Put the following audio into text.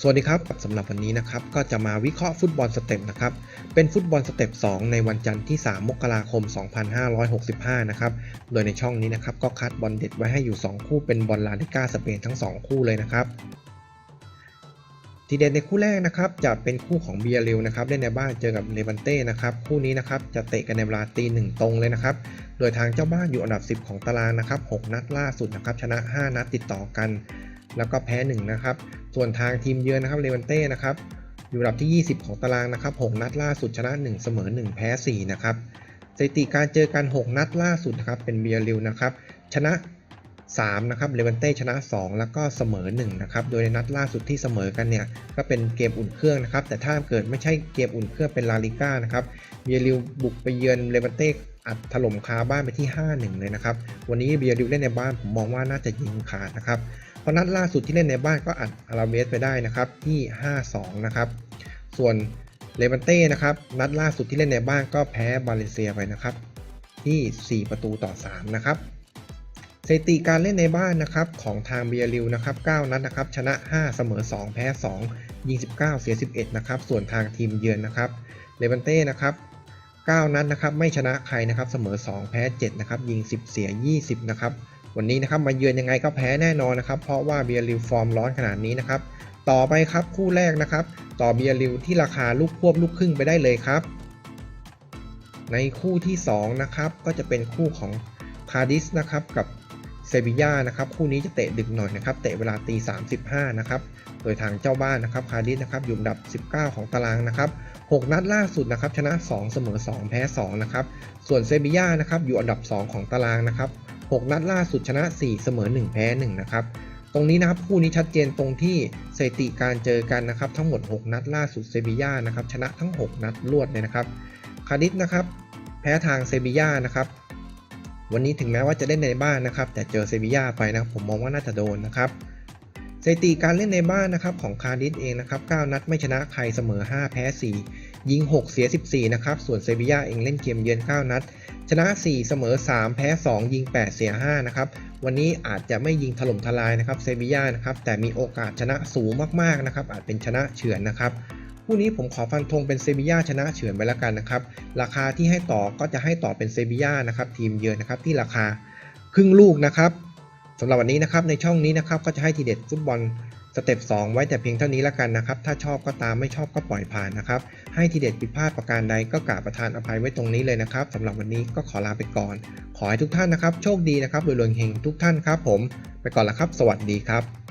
สวัสดีครับสำหรับวันนี้นะครับก็จะมาวิเคราะห์ฟุตบอลสเต็ปนะครับเป็นฟุตบอลสเต็ป 2 ในวันจันทร์ที่ 3 มกราคม 2565 นะครับโดยในช่องนี้นะครับก็คัดบอลเด็ดไว้ให้อยู่ 2 คู่เป็นบอลลาลิก้าสเปนทั้ง 2 คู่เลยนะครับทีเด็ดในคู่แรกนะครับจะเป็นคู่ของเบียริลนะครับเล่นในบ้านเจอกับเลวันเต้นะครับคู่นี้นะครับจะเตะกันในเวลาตีหนึ่งตรงเลยนะครับโดยทางเจ้าบ้านอยู่อันดับ 10 ของตารางนะครับ6นัดล่าสุดนะครับชนะ 5 นัดติดต่อกัน แล้วก็แพ้1นะครับ ส่วนทางทีมเยือนนะครับเลวันเต้นะครับอยู่อันดับที่ 20 ของตารางนะครับ 6 นัดล่าสุดชนะ 1 เสมอ 1 แพ้ 4 นะครับ สถิติการเจอกัน 6 นัดล่าสุดนะครับเป็นเบียริลนะครับ ชนะ 3 นะครับ เลวันเต้ชนะ 2 แล้วก็เสมอ 1 นะครับ โดยในนัดล่าสุดที่เสมอกันเนี่ย ก็เป็นเกมอุ่นเครื่องนะครับ แต่ถ้าเกิดไม่ใช่เกมอุ่นเครื่องเป็นลาลิก้านะครับ เบียริลบุกไปเยือนเลวันเต้อัดถล่มคาบ้านไปที่ 5-1 เลยนะครับ วันนี้เบียริลเล่นในบ้านผมมองว่าน่าจะยิงขาดนะครับ ราะนัดล่าสุดที่เล่นในบ้านก็อัดอาราเบสไปได้นะครับที่ 5-2 นะครับ ส่วนเลวันเต้นะครับนัดล่าสุดที่เล่นในบ้านก็แพ้บาเลเซียไปนะครับที่ 4 ประตูต่อ 3 นะครับสถิติการเล่นในบ้านนะครับของทางเบียริลนะครับ9นัดนะครับชนะ 5 เสมอ 2 แพ้ 2 ยิง 19 เสีย 11 นะครับส่วนทางทีมเยือนนะครับเลวันเต้นะครับ9นัดนะครับไม่ชนะใครนะครับเสมอ 2 แพ้ 7 นะครับยิง 10 เสีย 20 นะครับ วันนี้นะครับมาเยือนยังไงก็แพ้แน่นอนนะครับ เพราะว่าเบียริลฟอร์มร้อนขนาดนี้นะครับ ต่อไปครับคู่แรกนะครับ ต่อเบียริลที่ราคาลูกควบลูกครึ่งไปได้เลยครับ ในคู่ที่2นะครับก็จะเป็นคู่ของคาดิสนะครับกับเซบีย่านะครับคู่นี้จะเตะดึกหน่อยนะครับเตะเวลาตี35นะครับโดยทางเจ้าบ้านนะครับคาดิสนะครับอยู่อันดับ 19 ของตารางนะครับ6นัดล่าสุดนะครับชนะ 2 เสมอ 2 แพ้2นะครับส่วนเซบีย่านะครับอยู่อันดับ 2 ของตารางนะครับ 6 นัดล่าสุดชนะ 4 เสมอ 1 แพ้ 1 นะครับ ตรงนี้นะครับคู่นี้ชัดเจนตรงที่สถิติการเจอกันนะครับ ทั้งหมด 6 นัดล่าสุดเซบีย่านะครับชนะทั้ง 6 นัดรวดเลยนะครับ คาดิสนะครับ แพ้ทางเซบีย่านะครับ วันนี้ถึงแม้ว่าจะเล่นในบ้านนะครับ แต่เจอเซบีย่าไปนะผมมองว่าน่าจะโดนนะครับสถิติการเล่นในบ้านนะครับของคาร์ดิสเองนะครับ 9 นัดไม่ชนะใครเสมอ 5 แพ้ 4 ยิง 6 เสีย 14 นะครับ ส่วนเซบีย่าเองเล่นเกมเยือน 9 นัด ชนะ 4 เสมอ 3 แพ้ 2 ยิง 8 เสีย 5 นะครับ วันนี้อาจจะไม่ยิงถล่มทลายนะครับเซบีย่านะครับ แต่มีโอกาสชนะสูงมากๆนะครับ อาจเป็นชนะเฉือนนะครับคู่นี้ผมขอฟันธงเป็นเซบีย่าชนะเฉือนไปแล้วกันนะครับ ราคาที่ให้ต่อก็จะให้ต่อเป็นเซบีย่านะครับทีมเยือนนะครับที่ราคาครึ่งลูกนะครับสำหรับวันนี้นะครับในช่องนี้นะครับก็จะให้ทีเด็ดฟุตบอล เต็ป2ไว้แต่เพียงเท่านี้แล้วกันนะครับ ถ้าชอบก็ตามไม่ชอบก็ปล่อยผ่านนะครับ ให้ทีเด็ดผิดพลาดประการใดก็กราบประทานอภัยไว้ตรงนี้เลยนะครับสำหรับวันนี้ก็ขอลาไปก่อน ขอให้ทุกท่านนะครับ โชคดีนะครับรวยรวยเฮงทุกท่านครับผม ไปก่อนละครับ สวัสดีครับ